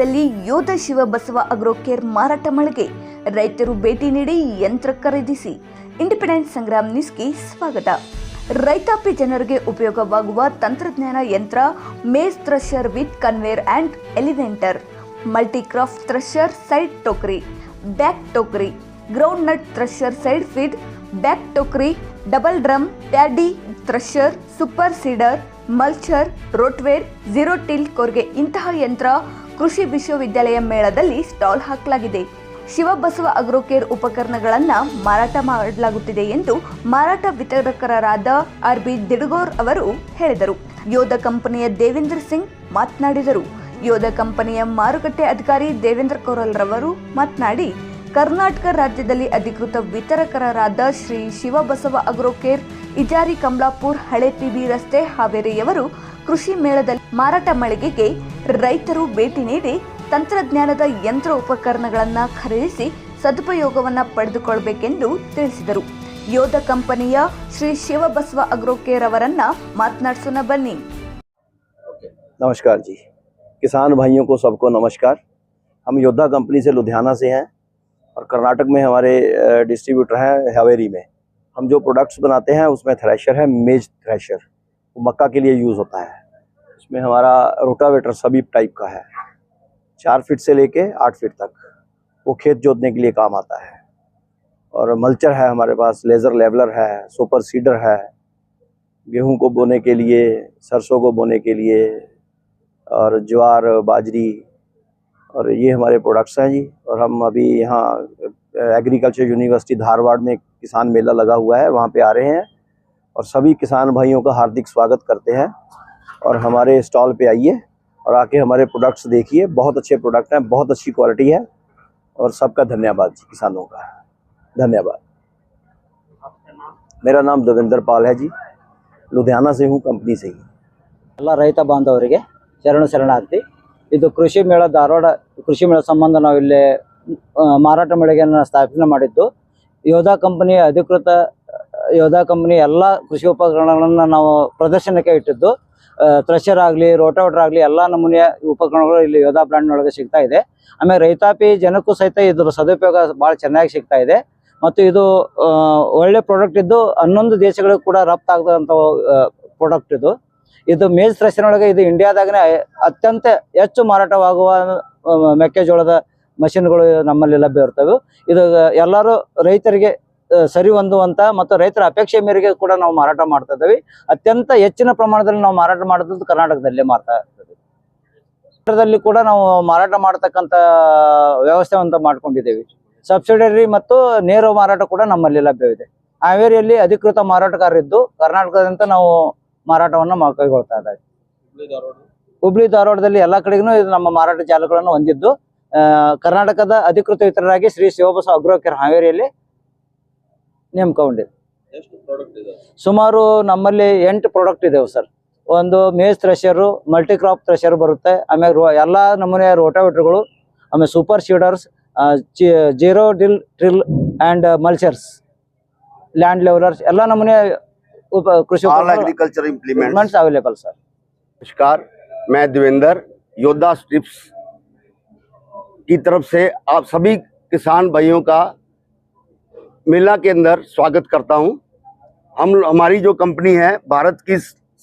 ನಗರದಲ್ಲಿ ಯೋಧ ಶಿವಬಸವ ಅಗ್ರೋಕೇರ್ ಮಾರಾಟ ಮಳಿಗೆ ರೈತರು ಭೇಟಿ ನೀಡಿ ಯಂತ್ರ ಖರೀದಿಸಿ ಇಂಡಿಪೆಂಡೆಂಟ್ ಸಂಗ್ರಾಮ್ ನ್ಯೂಸ್ಗೆ ಸ್ವಾಗತ ರೈತಾಪಿ ಜನರಿಗೆ ಉಪಯೋಗವಾಗುವ ತಂತ್ರಜ್ಞಾನ ಯಂತ್ರ maize thresher with conveyor and elevator multicrop thresher side ಟೋಕ್ರಿ back ಟೋಕ್ರಿ groundnut thresher side feed back ಟೋಕ್ರಿ double drum paddy thresher super seeder mulcher rotavator zero till ಕೊರ್ಗೆ ಇಂತಹ ಯಂತ್ರ ಕೃಷಿ ವಿಶ್ವವಿದ್ಯಾಲಯ ಮೇಳದಲ್ಲಿ ಸ್ಟಾಲ್ ಹಾಕಲಾಗಿದೆ ಶಿವಬಸವ ಅಗ್ರೋಕೇರ್ ಉಪಕರಣಗಳನ್ನು ಮಾರಾಟ ಮಾಡಲಾಗುತ್ತಿದೆ ಎಂದು ಮಾರಾಟ ವಿತರಕರಾದ ಆರ್ ಬಿ ದಿಡುಗೋರ್ ಅವರು ಹೇಳಿದರು ಯೋಧ ಕಂಪನಿಯ ದೇವೇಂದ್ರ ಸಿಂಗ್ ಮಾತನಾಡಿದರು ಯೋಧ ಕಂಪನಿಯ ಮಾರುಕಟ್ಟೆ ಅಧಿಕಾರಿ ದೇವೇಂದ್ರ ಕೋರಲ್ ರವರು ಮಾತನಾಡಿ ಕರ್ನಾಟಕ ರಾಜ್ಯದಲ್ಲಿ ಅಧಿಕೃತ ವಿತರಕರಾದ ಶ್ರೀ ಶಿವಬಸವ ಅಗ್ರೋಕೇರ್ ಇಜಾರಿ ಕಮಲಾಪುರ್ ಹಳೆ ಪಿಬಿ ರಸ್ತೆ ಹಾವೇರಿಯವರು ಕೃಷಿ ಮೇಳದಲ್ಲಿ ಮಾರಾಟ ಮಳಿಗೆಗೆ ರೈತರು ಬೇಟಿ ನೀಡಿ ತಂತ್ರಜ್ಞಾನದ ಯಂತ್ರೋಪಕರಣಗಳನ್ನು ಖರೀದಿಸಿ ಸದುಪಯೋಗವನ್ನ ಪಡೆದುಕೊಳ್ಳಬೇಕೆಂದು ತಿಳಿಸಿದರು ಯೋಧ ಕಂಪನಿಯ ಶ್ರೀ ಶಿವಬಸವ ಅಗ್ರೋಕೆರವರನ್ನ ಮಾತನಾಡಸುವ ಬನ್ನಿ ಓಕೆ ನಮಸ್ಕಾರಜಿ ಕಿಸಾನ್ بھائیوں کو सबको नमस्कार हम योधा कंपनी से लुधियाना से हैं और कर्नाटक में हमारे डिस्ट्रीब्यूटर है हावेरी में हम जो प्रोडक्ट्स बनाते हैं उसमें थ्रेशर है मिज थ्रेशर वो मक्का के लिए यूज़ होता है इसमें हमारा रोटावेटर सभी टाइप का है चार फीट से लेके आठ फीट तक वो खेत जोतने के लिए काम आता है और मल्चर है हमारे पास लेज़र लेवलर है सुपर सीडर है गेहूं को बोने के लिए सरसों को बोने के लिए और ज्वार बाजरी और ये हमारे प्रोडक्ट्स हैं जी और हम अभी यहाँ एग्रीकल्चर यूनिवर्सिटी धारवाड़ में किसान मेला लगा हुआ है वहाँ पे आ रहे हैं और सभी किसान भाइयों का हार्दिक स्वागत करते हैं और हमारे स्टॉल पे आइए और आके हमारे प्रोडक्ट्स देखिए बहुत अच्छे प्रोडक्ट हैं बहुत अच्छी क्वालिटी है और सबका धन्यवाद जी किसानों का धन्यवाद मेरा नाम देवेंद्र पाल है जी लुधियाना से हूँ कंपनी से ही अल्लाह ರೈತ ಬಾಂಧವರಿಗೆ ಶರಣು शरण ಇದು इत कृषि मेला धारवाड़ कृषि मेला संबंध ना मारा ಸ್ಥಾಪನೆ स्थापना योधा कंपनी अधिकृत ಯೋಧಾ ಕಂಪನಿ ಎಲ್ಲ ಕೃಷಿ ಉಪಕರಣಗಳನ್ನ ನಾವು ಪ್ರದರ್ಶನಕ್ಕೆ ಇಟ್ಟಿದ್ದು ಥ್ರೆಷರ್ ಆಗಲಿ ರೋಟೋವೇಟರ್ ಆಗಲಿ ಎಲ್ಲ ನಮೂನೆಯ ಉಪಕರಣಗಳು ಇಲ್ಲಿ ಯೋಧಾ ಬ್ರ್ಯಾಂಡ್ನೊಳಗೆ ಸಿಗ್ತಾ ಇದೆ ಆಮೇಲೆ ರೈತಾಪಿ ಜನಕ್ಕೂ ಸಹಿತ ಇದರ ಸದುಪಯೋಗ ಭಾಳ ಚೆನ್ನಾಗಿ ಸಿಗ್ತಾ ಇದೆ ಮತ್ತು ಇದು ಒಳ್ಳೆ ಪ್ರಾಡಕ್ಟ್ ಇದ್ದು ಹನ್ನೊಂದು ದೇಶಗಳಿಗೂ ಕೂಡ ರಫ್ತಾಗದಂಥ ಪ್ರಾಡಕ್ಟ್ ಇದು ಇದು ಮೇಜ್ ಥ್ರೆಷರ್ನೊಳಗೆ ಇದು ಇಂಡಿಯಾದಾಗನೇ ಅತ್ಯಂತ ಹೆಚ್ಚು ಮಾರಾಟವಾಗುವ ಮೆಕ್ಕೆಜೋಳದ ಮಷಿನ್ಗಳು ನಮ್ಮಲ್ಲಿ ಲಭ್ಯ ಇರ್ತವೆ ಇದು ಎಲ್ಲರೂ ರೈತರಿಗೆ ಸರಿ ಹೊಂದುವಂತ ಮತ್ತು ರೈತರ ಅಪೇಕ್ಷೆ ಮೇರೆಗೆ ಕೂಡ ನಾವು ಮಾರಾಟ ಮಾಡ್ತಾ ಇದ್ದೀವಿ ಅತ್ಯಂತ ಹೆಚ್ಚಿನ ಪ್ರಮಾಣದಲ್ಲಿ ನಾವು ಮಾರಾಟ ಮಾಡೋದು ಕರ್ನಾಟಕದಲ್ಲಿ ಮಾಡ್ತಾ ಇರ್ತದೆ ಕೂಡ ನಾವು ಮಾರಾಟ ಮಾಡತಕ್ಕಂತ ವ್ಯವಸ್ಥೆ ಅಂತ ಮಾಡ್ಕೊಂಡಿದ್ದೇವೆ ಸಬ್ಸಿಡರಿ ಮತ್ತು ನೇರ ಮಾರಾಟ ಕೂಡ ನಮ್ಮಲ್ಲಿ ಲಭ್ಯವಿದೆ ಹಾವೇರಿಯಲ್ಲಿ ಅಧಿಕೃತ ಮಾರಾಟಗಾರರಿದ್ದು ಕರ್ನಾಟಕದಂತ ನಾವು ಮಾರಾಟವನ್ನು ಕೈಗೊಳ್ತಾ ಇದ್ದೇವೆ ಹುಬ್ಳಿ ಧಾರವಾಡದಲ್ಲಿ ಎಲ್ಲಾ ಕಡೆಗೂ ಇದು ನಮ್ಮ ಮಾರಾಟ ಜಾಲಗಳನ್ನು ಹೊಂದಿದ್ದು ಕರ್ನಾಟಕದ ಅಧಿಕೃತ ಇತರರಾಗಿ ಶ್ರೀ ಶಿವಬಸ ಅಗ್ರೋಕೆರ್ ಹಾವೇರಿಯಲ್ಲಿ ನೇಮಕಗೊಂಡಿದೆ ಸುಮಾರು ನಮ್ಮಲ್ಲಿ ಎಂಟು ಪ್ರಾಡಕ್ಟ್ ಇದಾವೆ ಸರ್ ಒಂದು maize thresher multi crop thresher ಬರುತ್ತೆ ಆಮೇಲೆ ಎಲ್ಲ ನಮೂನೆಯ ರೋಟಾವೇಟರ್ಗಳು ಆಮೇಲೆ super seeders zero till drill and mulchers land levelers ಎಲ್ಲ ನಮೂನೆ ಕೃಷಿ ಕೃಷಿ ಇಂಪ್ಲಿಮೆಂಟ್ಸ್ ಇಂಪ್ಲಿಮೆಂಟ್ಸ್ ಸರ್ ನಮಸ್ಕಾರ ಮೈ मैं ಯೋಧಾ ಸ್ಟ್ರಿಪ್ಸ್ ಈ ತರಫ್ ಸೇ ಆ आप सभी किसान भाइयों मेला के अंदर स्वागत करता हूं हम हमारी जो कंपनी है भारत की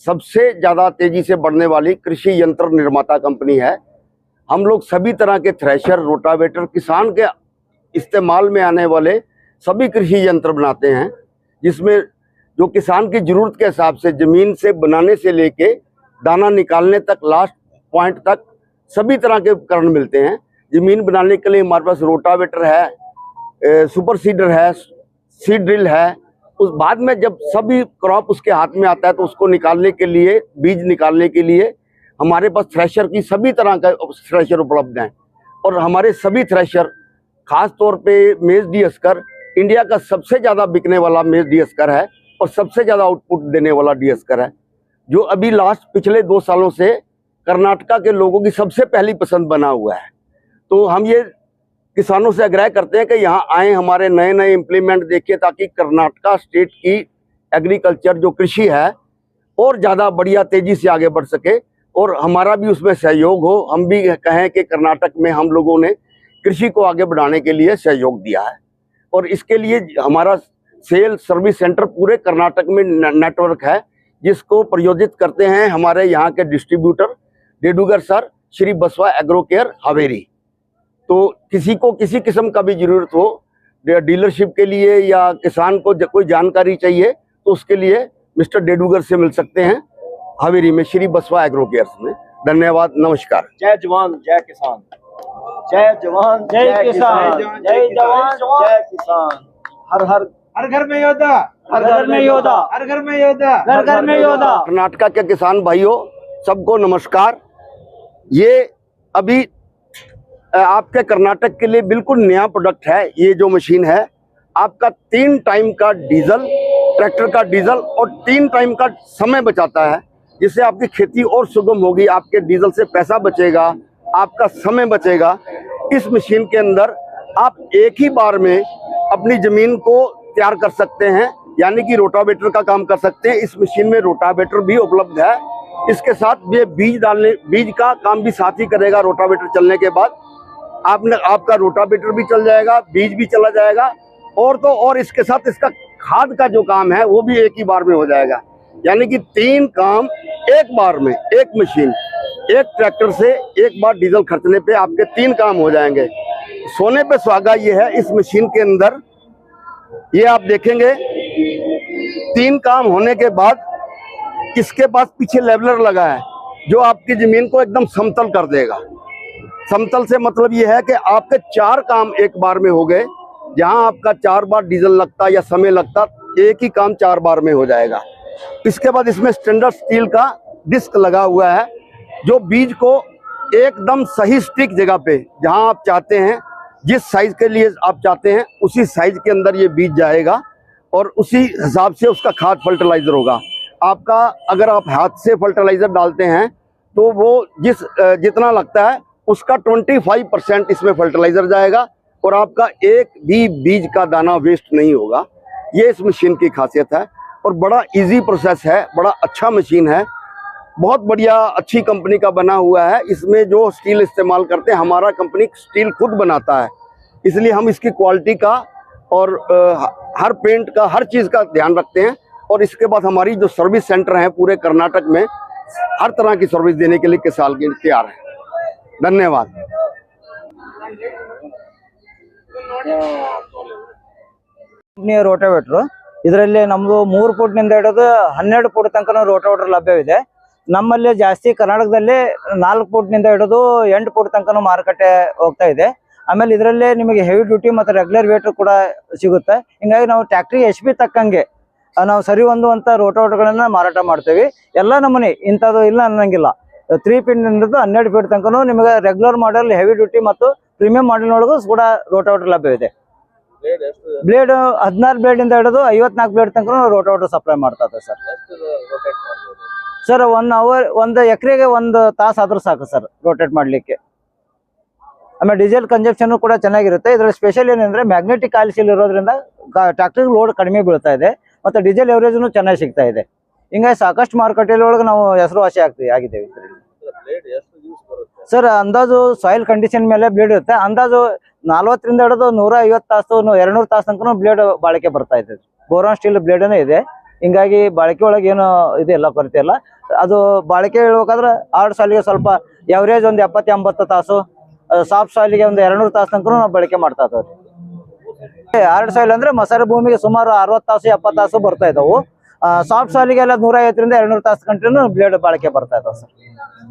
सबसे ज़्यादा तेज़ी से बढ़ने वाली कृषि यंत्र निर्माता कंपनी है हम लोग सभी तरह के थ्रेशर रोटावेटर किसान के इस्तेमाल में आने वाले सभी कृषि यंत्र बनाते हैं जिसमें जो किसान की ज़रूरत के हिसाब से ज़मीन से बनाने से लेके दाना निकालने तक लास्ट पॉइंट तक सभी तरह के उपकरण मिलते हैं ज़मीन बनाने के लिए हमारे पास रोटावेटर है सुपर सीडर है सीड ड्रिल है उस बाद में जब सभी क्रॉप उसके हाथ में आता है तो उसको निकालने के लिए बीज निकालने के लिए हमारे पास थ्रेशर की सभी तरह का थ्रेशर उपलब्ध हैं और हमारे सभी थ्रेशर खास तौर पे मेज डी एस्कर इंडिया का सबसे ज़्यादा बिकने वाला मेज डी एस्कर है और सबसे ज़्यादा आउटपुट देने वाला डी एस्कर है जो अभी लास्ट पिछले दो सालों से कर्नाटका के लोगों की सबसे पहली पसंद बना हुआ है तो हम ये किसानों से आग्रह करते हैं कि यहाँ आए हमारे नए नए इम्प्लीमेंट देखिए ताकि कर्नाटका स्टेट की एग्रीकल्चर जो कृषि है और ज़्यादा बढ़िया तेज़ी से आगे बढ़ सके और हमारा भी उसमें सहयोग हो हम भी कहें कि कर्नाटक में हम लोगों ने कृषि को आगे बढ़ाने के लिए सहयोग दिया है और इसके लिए हमारा सेल सर्विस सेंटर पूरे कर्नाटक में नेटवर्क है जिसको प्रयोजित करते हैं हमारे यहाँ के डिस्ट्रीब्यूटर डेडूगर सर श्री बसवा एग्रो केयर तो किसी को किसी किस्म का भी ज़रूरत हो या डीलरशिप के लिए या किसान को कोई जानकारी चाहिए तो उसके लिए मिस्टर डेडूगर से मिल सकते हैं हवेरी में श्री बसवा एग्रो केयर्स में धन्यवाद नमस्कार जय जवान जय किसान जय जवान जय किसान जय जवान जय किसान हर हर हर घर में योद्धा हर घर में योद्धा हर घर में योद्धा हर घर में योद्धा कर्नाटका के किसान भाइयों सबको नमस्कार ये अभी आपके कर्नाटक के लिए बिल्कुल नया प्रोडक्ट है ये जो मशीन है आपका तीन टाइम का डीजल ट्रैक्टर का डीजल और तीन टाइम का समय बचाता है जिससे आपकी खेती और सुगम होगी आपके डीजल से पैसा बचेगा आपका समय बचेगा इस मशीन के अंदर आप एक ही बार में अपनी ज़मीन को तैयार कर सकते हैं यानी कि रोटावेटर का काम कर सकते हैं इस मशीन में रोटावेटर भी उपलब्ध है इसके साथ ये बीज डालने बीज का काम भी साथ ही करेगा रोटावेटर चलने के बाद आपने आपका रोटावेटर भी चल जाएगा बीज भी चला जाएगा और तो और इसके साथ इसका खाद का जो काम है वो भी एक ही बार में हो जाएगा यानी कि तीन काम एक बार में एक मशीन एक ट्रैक्टर से एक बार डीजल खर्चने पे आपके तीन काम हो जाएंगे सोने पे स्वागा ये है इस मशीन के अंदर ये आप देखेंगे तीन काम होने के बाद इसके पास पीछे लेवलर लगा है जो आपकी ज़मीन को एकदम समतल कर देगा समतल से मतलब ये है कि आपके चार काम एक बार में हो गए जहां आपका चार बार डीजल लगता या समय लगता एक ही काम चार बार में हो जाएगा इसके बाद इसमें स्टैंडर्ड स्टील का डिस्क लगा हुआ है जो बीज को एकदम सही स्टिक जगह पे जहां आप चाहते हैं जिस साइज के लिए आप चाहते हैं उसी साइज के अंदर ये बीज जाएगा और उसी हिसाब से उसका खाद फर्टिलाइज़र होगा आपका अगर आप हाथ से फर्टिलाइज़र डालते हैं तो वो जिस जितना लगता है उसका 25 परसेंट इसमें फर्टिलाइज़र जाएगा और आपका एक भी बीज का दाना वेस्ट नहीं होगा ये इस मशीन की खासियत है और बड़ा इजी प्रोसेस है बड़ा अच्छा मशीन है बहुत बढ़िया अच्छी कंपनी का बना हुआ है इसमें जो स्टील इस्तेमाल करते हैं हमारा कंपनी स्टील खुद बनाता है इसलिए हम इसकी क्वालिटी का और हर पेंट का हर चीज़ का ध्यान रखते हैं और इसके बाद हमारी जो सर्विस सेंटर हैं पूरे कर्नाटक में हर तरह की सर्विस देने के लिए किसान तैयार हैं ಧನ್ಯವಾದ ರೋಟೋವೇಟ್ರು ಇದರಲ್ಲಿ ನಮ್ದು ಮೂರು ಫುಟ್ ನಿಂದ ಹಿಡಿದು ಹನ್ನೆರಡು ಫುಟ್ ತನಕ ರೋಟೋವೇಟರ್ ಲಭ್ಯವಿದೆ ನಮ್ಮಲ್ಲಿ ಜಾಸ್ತಿ ಕರ್ನಾಟಕದಲ್ಲಿ ನಾಲ್ಕು ಫುಟ್ ನಿಂದ ಹಿಡಿದು ಎಂಟು ಫುಟ್ ತನಕ ಮಾರುಕಟ್ಟೆ ಹೋಗ್ತಾ ಇದೆ ಆಮೇಲೆ ಇದರಲ್ಲಿ ನಿಮಗೆ ಹೆವಿ ಡ್ಯೂಟಿ ಮತ್ತು ರೆಗ್ಯುಲರ್ ವೇಟ್ ಕೂಡ ಸಿಗುತ್ತೆ ಹಿಂಗಾಗಿ ನಾವು ಟ್ಯಾಕ್ಟ್ರಿಗೆ ಎಚ್ ಬಿ ತಕ್ಕಂಗೆ ನಾವು ಸರಿ ಒಂದು ಅಂತ ಮಾರಾಟ ಮಾಡ್ತೇವೆ ಎಲ್ಲ ನಮೂನೆ ಇಂಥದ್ದು ಇಲ್ಲ ಅನ್ನಂಗಿಲ್ಲ ತ್ರೀ ಪಿನ್ ಹನ್ನೆರಡು ಫೀಟ್ ತನಕ ನಿಮಗೆ ರೆಗ್ಯುಲರ್ ಮಾಡೆಲ್ ಹೆವಿ ಡ್ಯೂಟಿ ಮತ್ತು ಪ್ರೀಮಿಯಂ ಮಾಡೆಲ್ ಒಳಗೂ ಕೂಡ ರೋಟೋವೇಟರ್ ಲಭ್ಯವಿದೆ ಬ್ಲೇಡ್ ಹದಿನಾರು ಬ್ಲೇಡ್ ಇಂದ ಹಿಡಿದು ಐವತ್ನಾಲ್ಕು ಬ್ಲೇಡ್ ತನಕ ರೋಟೋವೇಟರ್ ಸಪ್ಲೈ ಮಾಡ್ತಾ ಇದೆ ಸರ್ ಸರ್ ಒನ್ ಅವರ್ ಒಂದು ಎಕರೆಗೆ ಒಂದು ತಾಸು ಆದ್ರೂ ಸಾಕು ಸರ್ ರೋಟೇಟ್ ಮಾಡಲಿಕ್ಕೆ ಆಮೇಲೆ ಡೀಸೆಲ್ ಕಂಜಪ್ಷನ್ ಕೂಡ ಚೆನ್ನಾಗಿರುತ್ತೆ ಇದರಲ್ಲಿ ಸ್ಪೆಷಲ್ ಏನಂದ್ರೆ ಮ್ಯಾಗ್ನೆಟಿಕ್ ಕಾಲಿಸಿಲ್ ಇರೋದ್ರಿಂದ ಟ್ರಾಕ್ಟರ್ ಲೋಡ್ ಕಡಿಮೆ ಬೀಳ್ತಾ ಇದೆ ಮತ್ತೆ ಡೀಸೆಲ್ ಎವರೇಜ್ನು ಚೆನ್ನಾಗಿ ಸಿಗ್ತಾ ಇದೆ ಹಿಂಗಾಗಿ ಸಾಕಷ್ಟು ಮಾರುಕಟ್ಟೆಯಲ್ಲಿ ಒಳಗೆ ನಾವು ಹೆಸರುವಾಸಿ ಆಗ್ತೀವಿ ಆಗಿದ್ದೇವೆ ಸರ್ ಅಂದಾಜು ಸಾಯಿಲ್ ಕಂಡೀಷನ್ ಮೇಲೆ ಬ್ಲೇಡ್ ಇರುತ್ತೆ ಅಂದಾಜು ನಲ್ವತ್ತರಿಂದ ಹಿಡಿದು ನೂರ ಐವತ್ತು ತಾಸು ಎರಡ್ನೂರು ತಾಸು ತನಕ ಬ್ಲೇಡ್ ಬಾಳಿಕೆ ಬರ್ತಾ ಇದೆ ಬೋರಾನ್ ಸ್ಟೀಲ್ ಬ್ಲೇಡ್ ಇದೆ ಹಿಂಗಾಗಿ ಬಾಳಿಕೆ ಒಳಗೆ ಏನು ಎಲ್ಲ ಕೊರತೆ ಇಲ್ಲ ಅದು ಬಾಳಿಕೆ ಹೇಳ್ಬೇಕಾದ್ರೆ ಆರ್ಡ್ ಸಾಲಿಗೆ ಸ್ವಲ್ಪ ಎವರೇಜ್ ಒಂದು ಎಪ್ಪತ್ತ ಎಂಬತ್ತು ತಾಸು ಸಾಫ್ಟ್ ಸಾಯಿಲ್ಗೆ ಒಂದು ಎರಡ್ನೂರು ತಾಸು ತನಕ ನಾವು ಬಳಕೆ ಮಾಡ್ತಾ ಇದಾವೆ ಆರ್ಡ್ ಸಾಯಿಲ್ ಅಂದ್ರೆ ಮಸಾಲೆ ಭೂಮಿಗೆ ಸುಮಾರು ಅರವತ್ತು ತಾಸು ಎಪ್ಪತ್ತು ತಾಸು ಬರ್ತಾ ಇದಾವು ಸಾಫ್ಟ್ ಗೆಲ್ಲ ನೂರ ಐವತ್ತರಿಂದ ಎರಡ್ನೂರು ತಾಸು ಗಂಟೆ ಬ್ಲೇಡ್ ಬಾಳಿಕೆ ಬರ್ತಾ ಇದಾವೆ ಸರ್